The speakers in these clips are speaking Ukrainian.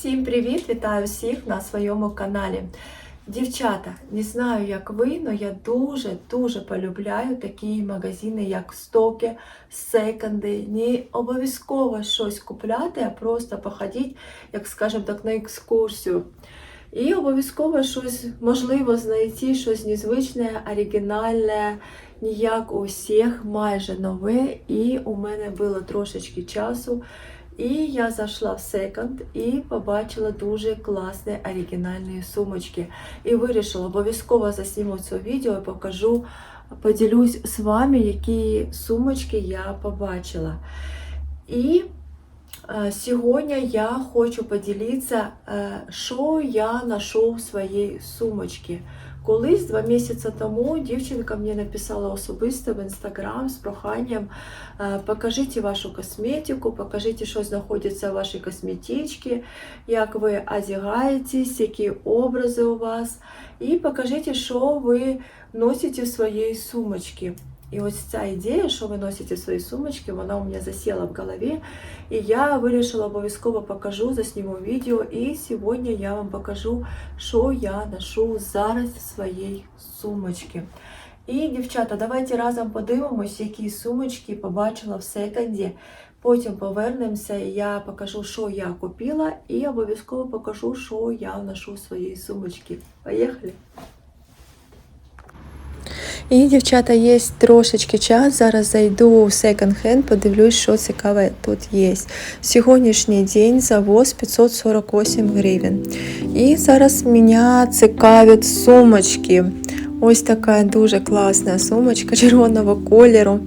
Всім привіт! Вітаю всіх на своєму каналі. Дівчата, не знаю, як ви, але я дуже-дуже полюбляю такі магазини, як стоки, секонди. Не обов'язково щось купляти, а просто походити, як скажемо так, на екскурсію. І обов'язково щось можливо знайти, щось незвичне, оригінальне, не як у всіх, майже нове. І у мене було трошечки часу. І я зайшла в секонд і побачила дуже класні оригінальні сумочки. І вирішила обов'язково засніму це відео і покажу, поділюсь з вами, які сумочки я побачила. І е, сьогодні я хочу поділитися, е, що я знайшов в своїй сумочці. Колись два місяці тому дівчинка мені написала особисто в інстаграм з проханням е, покажіть вашу косметику, покажіть, що знаходиться в вашій косметичці, як ви одягаєтесь, які образи у вас, і покажіть, що ви носите в своїй сумочці. І ось ця ідея, що ви носите в своїй сумочці, вона у мене засіла в голові. І я вирішила обов'язково покажу, засніму відео. І сьогодні я вам покажу, що я ношу зараз в своїй сумочці. І, дівчата, давайте разом подивимось, які сумочки побачила в секонді. Потім повернемося, я покажу, що я купила, і обов'язково покажу, що я ношу в своїй сумочці. Поїхали! І, дівчата, є трошечки час. Зараз зайду в секонд-хенд, подивлюсь, що цікаве тут є. Сьогоднішній день завоз 548 гривень. І зараз мене цікавлять сумочки. Ось така дуже класна сумочка червоного кольору.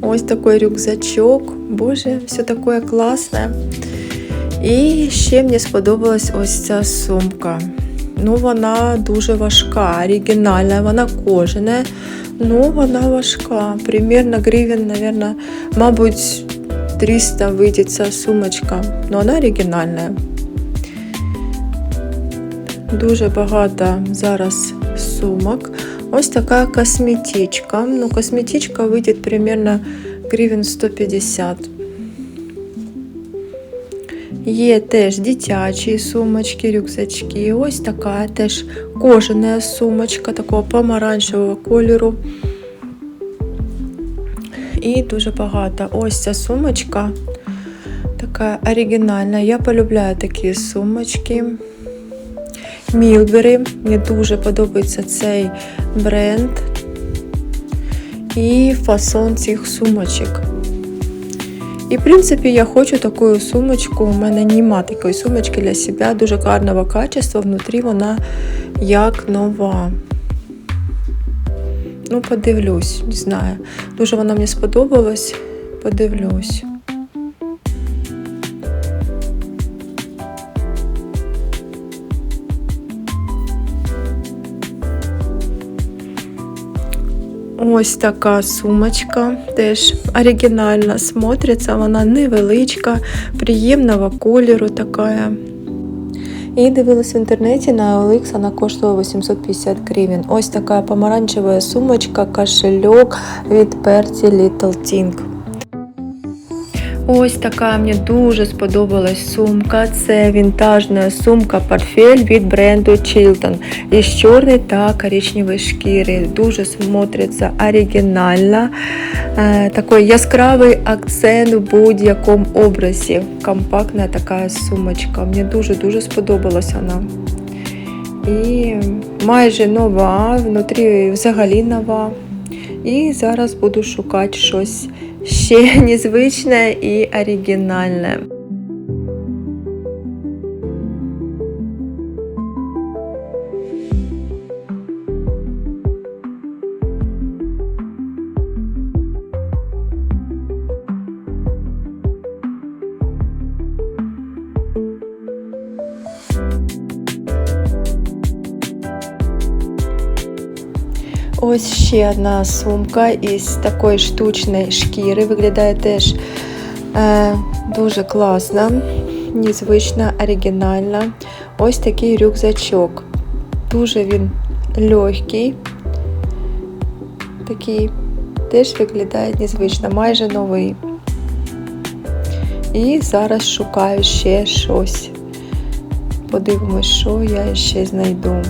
Ось такий рюкзачок. Боже, все таке класне. І ще мені сподобалась ось ця сумка. Ну, вона дуже важка, оригінальна, вона кожана. Ну, вона важка. Примерно гривень, наверное, мабуть, 300 вийде ця сумочка. Ну, вона оригінальна. Дуже багато зараз сумок. Ось така косметичка. Ну, косметичка вийде примерно гривень 150. Є теж дитячі сумочки, рюкзачки. Ось така теж кожана сумочка такого помаранчевого кольору. І дуже багато. Ось ця сумочка така оригінальна. Я полюбляю такі сумочки. Мілбері. Мені дуже подобається цей бренд і фасон цих сумочок. І, в принципі, я хочу таку сумочку. У мене нема такої сумочки для себе, дуже гарного качества. Внутрі вона як нова. Ну, подивлюсь, не знаю. Дуже вона мені сподобалась. Подивлюсь. Ось така сумочка, теж оригінальна смотриться, вона невеличка, приємного кольору така. І дивилась в інтернеті на OLX, вона коштувала 850 гривень. Ось така помаранчева сумочка, кошельок від перці Little Thing. Ось така мені дуже сподобалась сумка. Це вінтажна сумка-портфель від бренду Chilton із чорної та коричневої шкіри. Дуже смотриться оригінально. Е, такий яскравий акцент у будь-якому образі. Компактна така сумочка. Мені дуже-дуже сподобалась вона. І майже нова, внутрі взагалі нова. І зараз буду шукати щось ще незвичне і оригінальне. Ось ще одна сумка із такої штучної шкіри. Виглядає теж е, дуже класно, незвична, оригінальна. Ось такий рюкзачок. Дуже він легкий, такий теж виглядає незвично, майже новий. І зараз шукаю ще щось подивимось, що я ще знайду.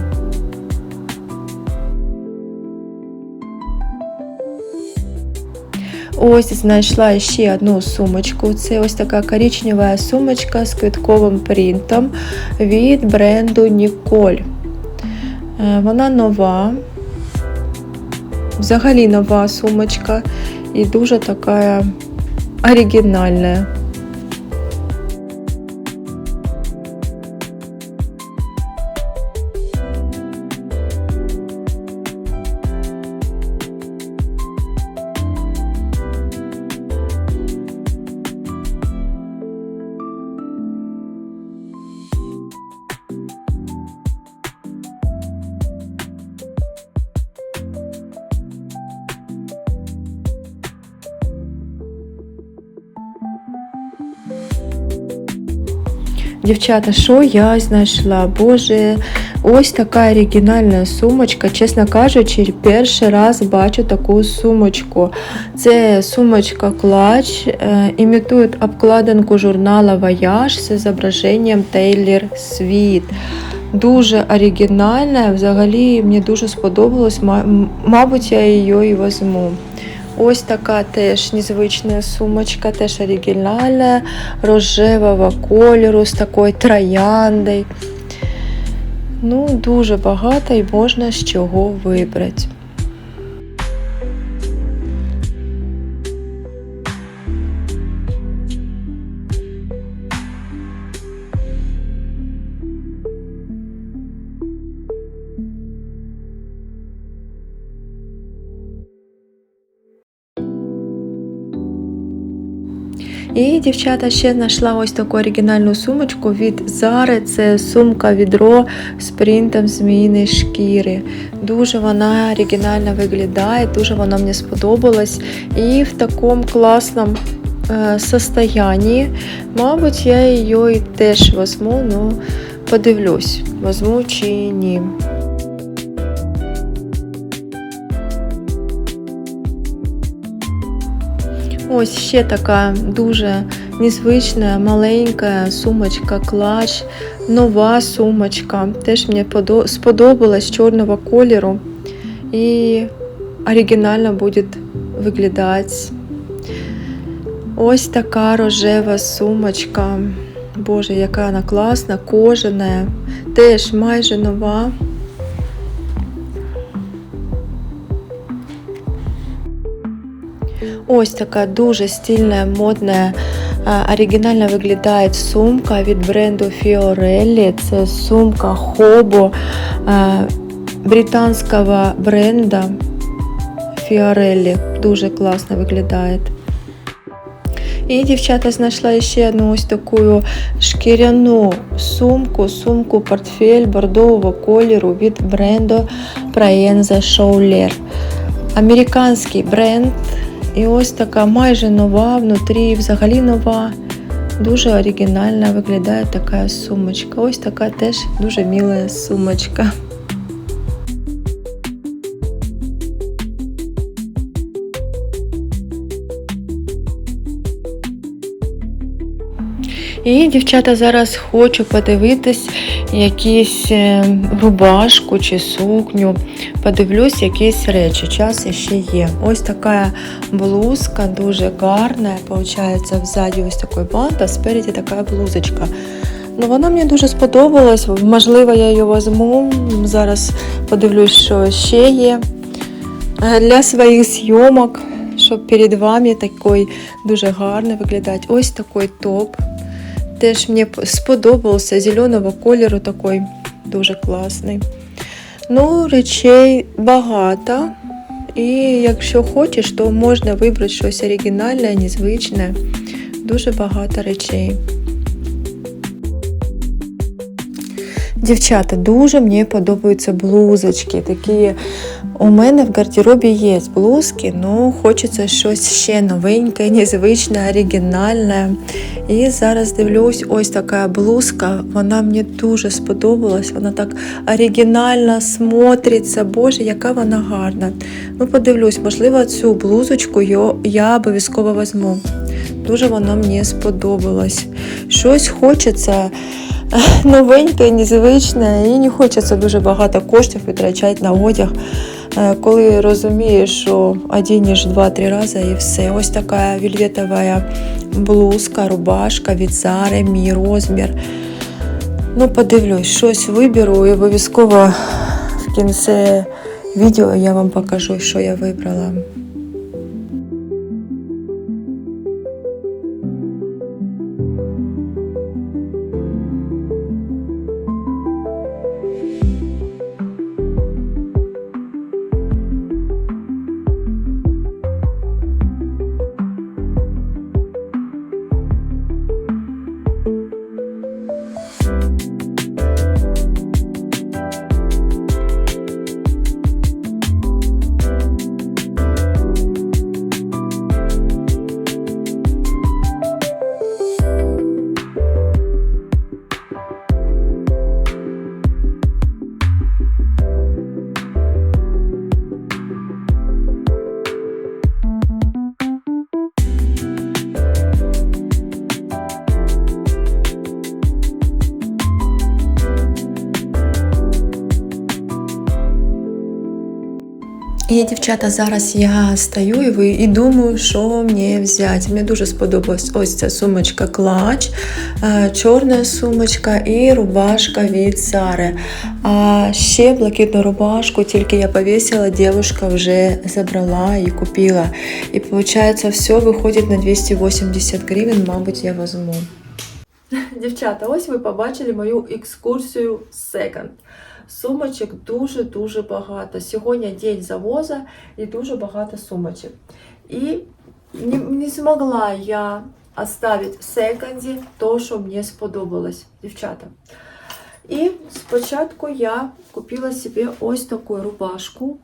Ось знайшла ще одну сумочку. Це ось така коричнева сумочка з квітковим принтом від бренду Ніколь. Е, Вона нова, взагалі нова сумочка і дуже така оригінальна. Дівчата, що я знайшла? Боже, ось така оригінальна сумочка. Чесно кажучи, перший раз бачу таку сумочку. Це сумочка клач, е, імітує обкладинку журнала Voyage з зображенням Taylor Swift. Дуже оригінальна, взагалі мені дуже сподобалось, мабуть, я її і візьму. Ось така теж незвична сумочка, теж оригінальна, рожевого кольору з такою трояндою. Ну, дуже багато і можна з чого вибрати. І дівчата ще знайшла ось таку оригінальну сумочку від Зари. Це сумка відро з принтом зміїної шкіри. Дуже вона оригінально виглядає, дуже вона мені сподобалась. І в такому класному е, состоянні. Мабуть, я її теж візьму, ну подивлюсь, візьму чи ні. Ось ще така дуже незвична маленька сумочка клач, нова сумочка. Теж мені сподобалась чорного кольору і оригінально буде виглядати. Ось така рожева сумочка. Боже, яка вона класна, кожана, теж майже нова. Ось така дуже стильна, модна, а, оригінально виглядає сумка від бренду Fiorelli. Це сумка Hobo а, британського бренда Fiorelli. Дуже класно виглядає. І дівчата знайшла ще одну ось таку шкіряну сумку, сумку портфель бордового кольору від бренду Praenza Showler. Американський бренд. І ось така майже нова, внутрі взагалі нова. Дуже оригінальна виглядає така сумочка. Ось така теж дуже міла сумочка. І, дівчата, зараз хочу подивитись якісь е, рубашку чи сукню. Подивлюсь якісь речі. Час ще є. Ось така блузка, дуже гарна. Получається, взаді ось такий бант, а спереді така блузочка. Ну, вона мені дуже сподобалась. Можливо, я її візьму. Зараз подивлюсь, що ще є. Е, Для своїх зйомок, щоб перед вами такий дуже гарний виглядати. Ось такий топ. Теж мені сподобався зеленого кольору такий дуже класний. Ну, речей багато. І якщо хочеш, то можна вибрати щось оригінальне, незвичне. Дуже багато речей. Дівчата, дуже мені подобаються блузочки. Такі у мене в гардеробі є блузки, але хочеться щось ще новеньке, незвичне, оригінальне. І зараз дивлюсь, ось така блузка. Вона мені дуже сподобалась. Вона так оригінально смотриться. Боже, яка вона гарна. Ну, подивлюсь, можливо, цю блузочку я- обов'язково візьму. Дуже вона мені сподобалась. Щось хочеться новеньке, незвичне, і не хочеться дуже багато коштів витрачати на одяг, е, коли розумієш, що одінеш два-три рази і все. Ось така вельветова блузка, рубашка від Zara, мій розмір. Ну, подивлюсь, щось виберу і обов'язково в кінці відео я вам покажу, що я вибрала. І, дівчата, зараз я стою і, і думаю, що мені взяти. Мені дуже сподобалась ось ця сумочка клач, е, чорна сумочка і рубашка від Сари. А ще блакитну рубашку, тільки я повісила, дівчинка вже забрала і купила. І виходить, все виходить на 280 гривень, мабуть, я візьму. Дівчата, ось ви побачили мою екскурсію секонд. Сумочок дуже-дуже багато. Сьогодні день завоза і дуже багато сумочок. І не, не змогла я оставити в секонді то, що мені сподобалось, дівчата. І спочатку я купила собі ось таку рубашку.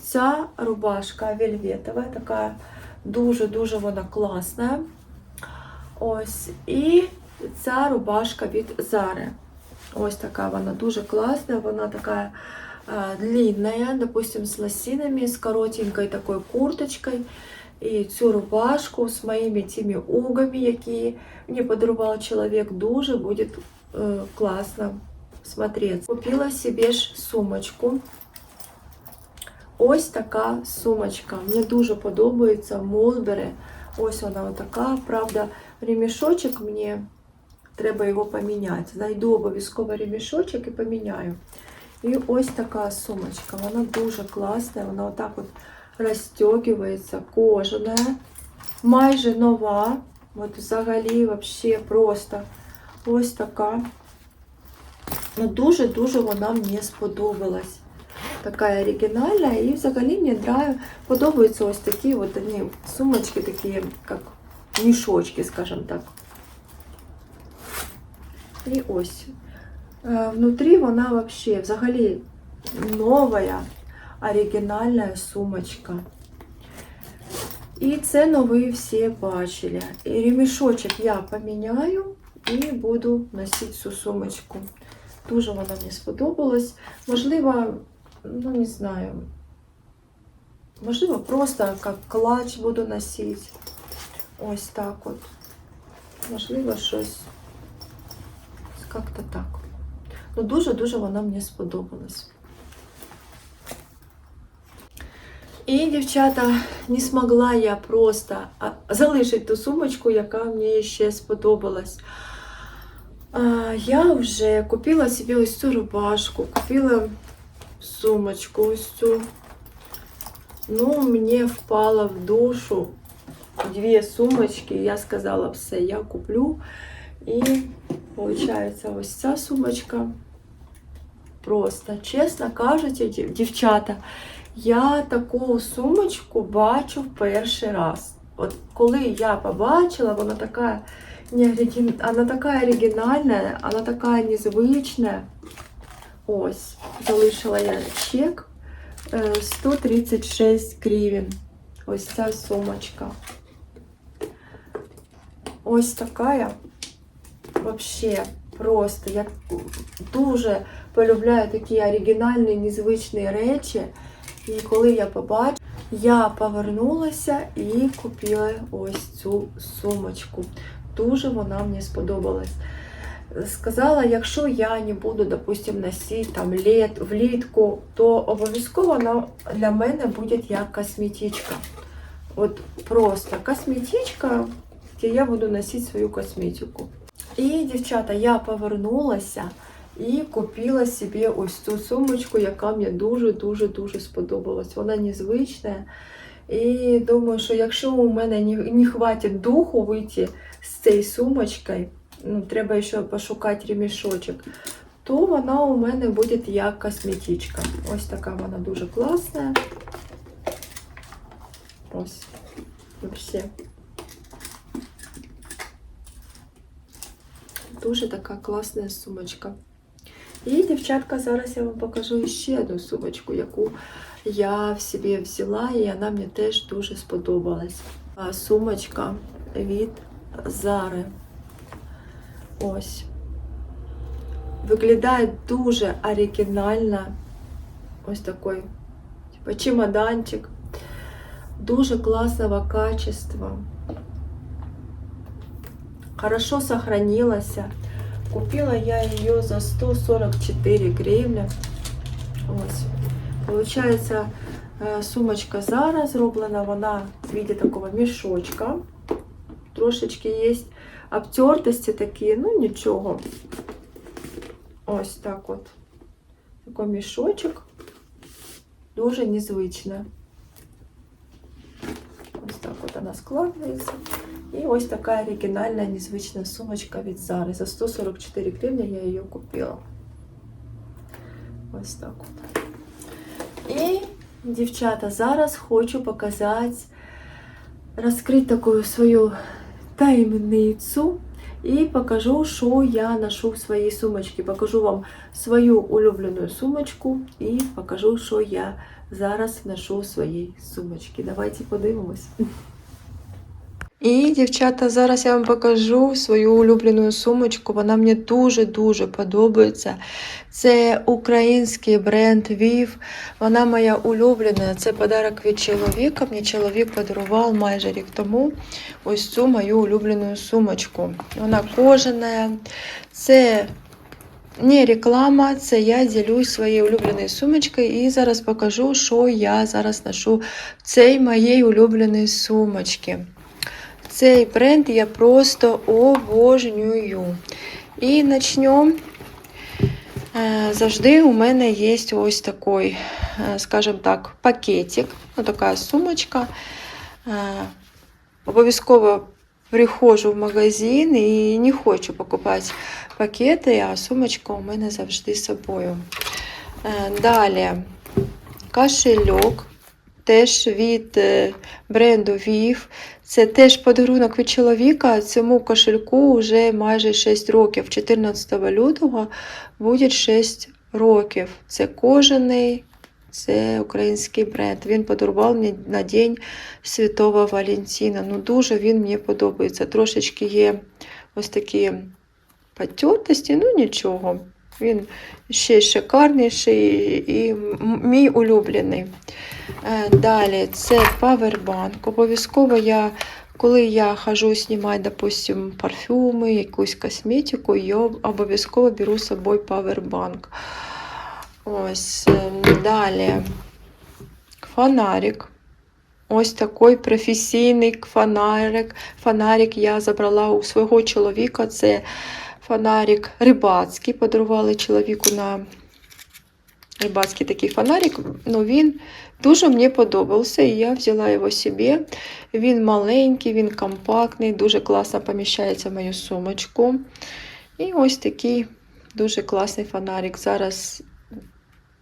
Ця рубашка вельветова, така дуже-дуже вона класна. Ось. І ця рубашка від Зари. Ось така вона дуже класна, вона така э, длинная, допустим, с лосинами, с коротенькой такой курточкой. І цю рубашку з моїми тими угами, які мені подарував чоловік, дуже буде е, класно смотреться. Купила собі ж сумочку. Ось така сумочка. Мені дуже подобається Молбери. Ось вона така. Правда, ремішочок мені треба його поміняти. Знайду обов'язково ремішочок і поміняю. І ось така сумочка. Вона дуже класна. Вона отак от розтягується, кожана, майже нова. От взагалі, вообще просто ось така. Ну, дуже-дуже вона мені сподобалась. Така оригінальна і взагалі мені драю, подобаються ось такі от вони, сумочки, такі, як мішочки, скажімо так. І ось. Е, Внутрі вона вообще взагалі нова, оригінальна сумочка. І це нові всі бачили. І ремішочок я поміняю і буду носити цю сумочку. Дуже вона мені сподобалась. Можливо, ну не знаю. Можливо, просто як клач буду носити. Ось так от. Можливо, щось. Как-то так. Ну, дуже-дуже вона мені сподобалась. І, дівчата, не змогла я просто залишити ту сумочку, яка мені ще сподобалась. Я вже купила собі ось цю рубашку, купила сумочку ось цю. Ну, мені впало в душу дві сумочки. Я сказала, все, я куплю. І Получається, ось ця сумочка. Просто, чесно кажучи, дів- дівчата, я таку сумочку бачу в перший раз. От коли я побачила, вона така, не вона така оригінальна, вона така незвична. Ось, залишила я чек е, 136 гривень. Ось ця сумочка. Ось така. Вообще просто. Я дуже полюбляю такі оригінальні, незвичні речі. І коли я побачила, я повернулася і купила ось цю сумочку. Дуже вона мені сподобалась. сказала, якщо я не буду, допустим, носити там літ, влітку, то обов'язково вона для мене буде як косметичка. От просто косметичка, де я буду носити свою косметику. І, дівчата, я повернулася і купила собі ось цю сумочку, яка мені дуже-дуже-дуже сподобалась. Вона незвична. І думаю, що якщо у мене не, не хватить духу вийти з цією сумочкою, ну, треба ще пошукати ремішочок, то вона у мене буде як косметичка. Ось така вона дуже класна. Ось. Вообще. Дуже така класна сумочка. І, дівчатка, зараз я вам покажу ще одну сумочку, яку я в собі взяла, і вона мені теж дуже сподобалась. Сумочка від Зари. Ось. Виглядає дуже оригінально. Ось такий, типа чемоданчик. Дуже классного качества. Хорошо сохранилась. Купила я ее за 144 гривны. Ось. Получается, е, сумочка Zara зроблена, вона в виде такого мішочка. Трошечки є обтертості такі, ну нічого. Ось так от. Такий мішочок. Дуже незвично. Ось так от вона складається. І ось така оригінальна, незвична сумочка від Zara. За 144 гривні я її купила. Ось так от. І, дівчата, зараз хочу показати, розкрити таку свою таємницю. І покажу, що я ношу в своїй сумочці. Покажу вам свою улюблену сумочку і покажу, що я зараз ношу в своїй сумочці. Давайте подивимось. І, дівчата, зараз я вам покажу свою улюблену сумочку. Вона мені дуже-дуже подобається. Це український бренд Вів. Вона моя улюблена. Це подарок від чоловіка. Мені чоловік подарував майже рік тому ось цю мою улюблену сумочку. Вона кожана. Це не реклама, це я ділюсь своєю улюбленою сумочкою і зараз покажу, що я зараз ношу в цій моїй улюбленій сумочці. Цей бренд я просто обожнюю. І почнемо. Е, Завжди у мене є ось такий, е, скажімо так, пакетик, ну, така сумочка. Е, Обов'язково приходжу в магазин і не хочу покупати пакети, а сумочка у мене завжди з собою. Далі кошельок, теж від бренду Viv. Це теж подарунок від чоловіка. Цьому кошельку вже майже 6 років. 14 лютого буде 6 років. Це кожаний, це український бренд. Він подарував мені на День Святого Валентина. Ну, дуже він мені подобається. Трошечки є ось такі потертості, ну нічого. Він ще шикарніший і мій улюблений. Е, Далі це павербанк. Обов'язково я, коли я хожу знімати, допустим, парфюми, якусь косметику, я обов'язково беру з собою павербанк. Ось ем, далі фонарик. Ось такий професійний фонарик. Фонарик я забрала у свого чоловіка. Це фонарик рибацький. Подарували чоловіку на рибацький такий фонарик. Ну, він дуже мені подобався, і я взяла його собі. Він маленький, він компактний, дуже класно поміщається в мою сумочку. І ось такий дуже класний фонарик. Зараз,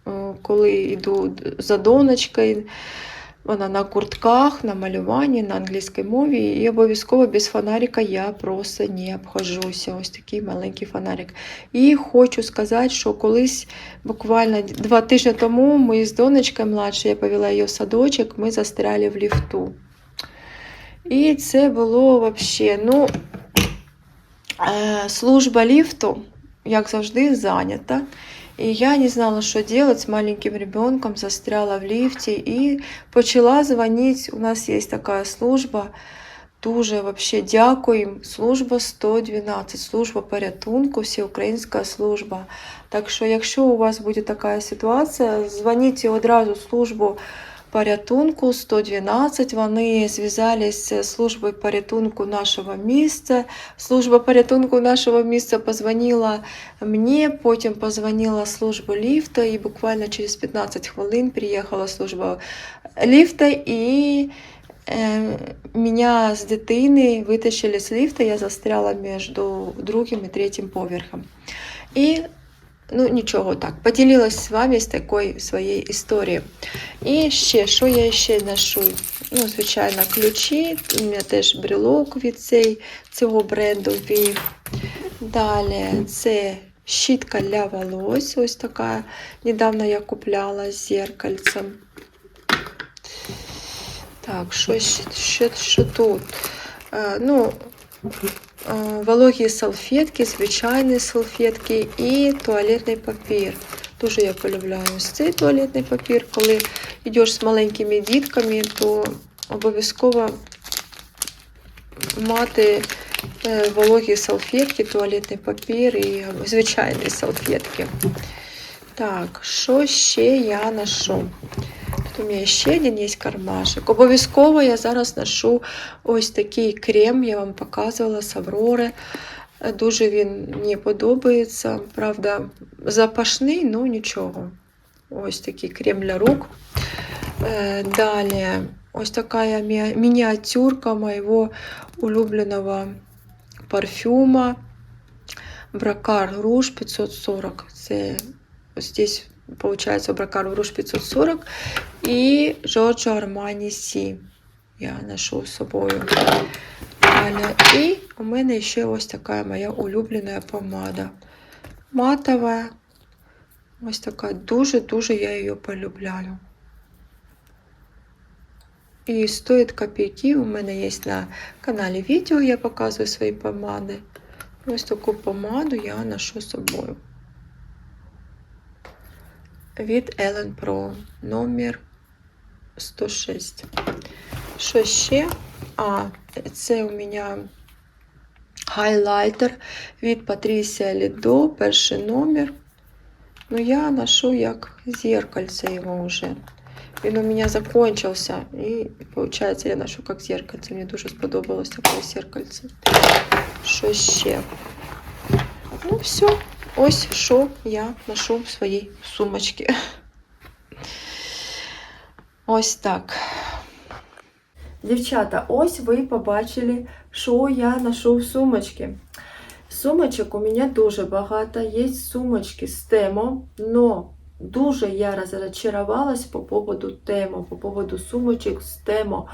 е, коли йду за донечкою, вона на куртках, на малюванні, на англійській мові. І обов'язково без фонарика я просто не обхожуся. Ось такий маленький фонарик. І хочу сказати, що колись, буквально два тижні тому, ми з донечкою младшою, я повела її в садочок, ми застряли в ліфту. І це було взагалі, ну, е, служба ліфту, як завжди, зайнята. І я не знала, что делать з маленьким ребенком, застряла в лифте и почала звонить. У нас есть такая служба Дуже вообще дякуємо. Служба 112, служба порятунку, всеукраїнська служба. Так що, якщо у вас буде така ситуація, дзвоніть одразу в службу порятунку 112. Вони зв'язались з службою порятунку нашого міста. Служба порятунку нашого міста позвонила мені, потім позвонила служба ліфта, і буквально через 15 хвилин приїхала служба ліфта і. Е, Меня с дитини вытащили с лифта, я застряла между другим и третьим поверхом. І ну нічого так, поділилась з вами з такою своєю історією. І ще, що я ще ношу? Ну, звичайно, ключі. У мене теж брелок від цей, цього бренду Viv. Далі це щітка для волос. Ось така. Недавно я купляла з зеркальцем. Так, що, що, що тут? Е, ну, вологі салфетки, звичайні салфетки і туалетний папір. Дуже я полюбляю цей туалетний папір. Коли йдеш з маленькими дітками, то обов'язково мати е, вологі салфетки, туалетний папір і звичайні салфетки. Так, що ще я ношу? Тут у мене ще один є кармашик. Обов'язково я зараз ношу ось такий крем, я вам показувала з Аврори. Е, Дуже він мені подобається. Правда, запашний, ну нічого. Ось такий крем для рук. Е, Далі, ось така мі- мініатюрка моєго улюбленого парфюма. Бракар Руж 540. Це ось здесь получается Бракар Руж 540 і Giorgio Armani Сі. Я ношу з собою. І у мене ще ось така моя улюблена помада. Матова. Ось така дуже-дуже я її полюбляю. І стоїть копійки. У мене є на каналі відео, я показую свої помади. Ось таку помаду я ношу з собою. Від Ellen Pro номер 106. Що ще? А, це у мене хайлайтер від Patricia Lido, перший номер. Ну, я ношу як зеркальце його вже. Він у мене закончився. І, виходить, я ношу як зеркальце. Мені дуже сподобалось таке зеркальце. Що ще? Ну, все. Ось що я ношу в своїй сумочці. Ось так. Дівчата, ось ви побачили, що я ношу в сумочці. Сумочок у мене дуже багато. Є сумочки з тему, но дуже я розчарувалась по поводу тему, по поводу сумочок з тему.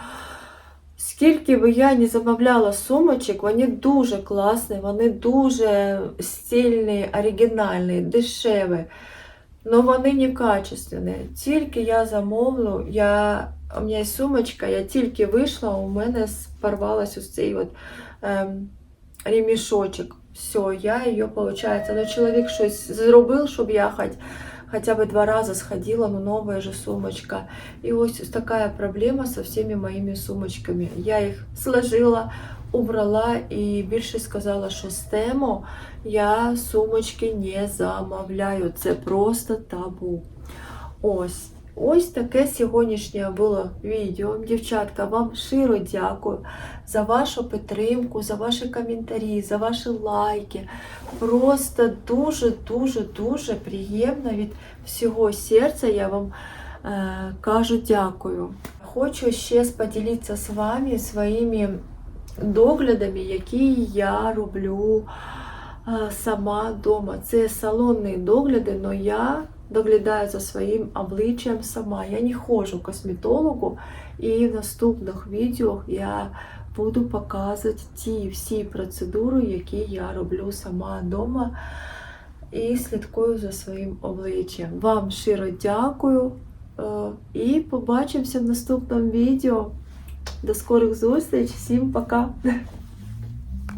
Скільки би я не замовляла сумочок, вони дуже класні, вони дуже стильні, оригінальні, дешеві. Но вони не качественні. Тільки я замовлю, я, у мене є сумочка, я тільки вийшла, у мене порвалась ось цей от, ем, ремішочок. Все, я її, виходить, ну чоловік щось зробив, щоб я хоч, хотя бы два раза сходила, но новая же сумочка. И вот такая проблема со всеми моими сумочками. Я їх сложила, убрала і більше сказала, що з тему я сумочки не замовляю. Це просто табу. Ось. Ось таке сьогоднішнє було відео. Дівчатка, вам щиро дякую за вашу підтримку, за ваші коментарі, за ваші лайки. Просто дуже-дуже-дуже приємно від всього серця я вам е, кажу дякую. Хочу ще поділитися з вами своїми доглядами, які я роблю е, сама вдома. Це салонні догляди, але я доглядаю за своїм обличчям сама. Я не ходжу к косметологу, і в наступних відео я буду показувати ті всі процедури, які я роблю сама вдома і слідкую за своїм обличчям. Вам щиро дякую е, і побачимося в наступному відео. До скорих зустріч, всім пока!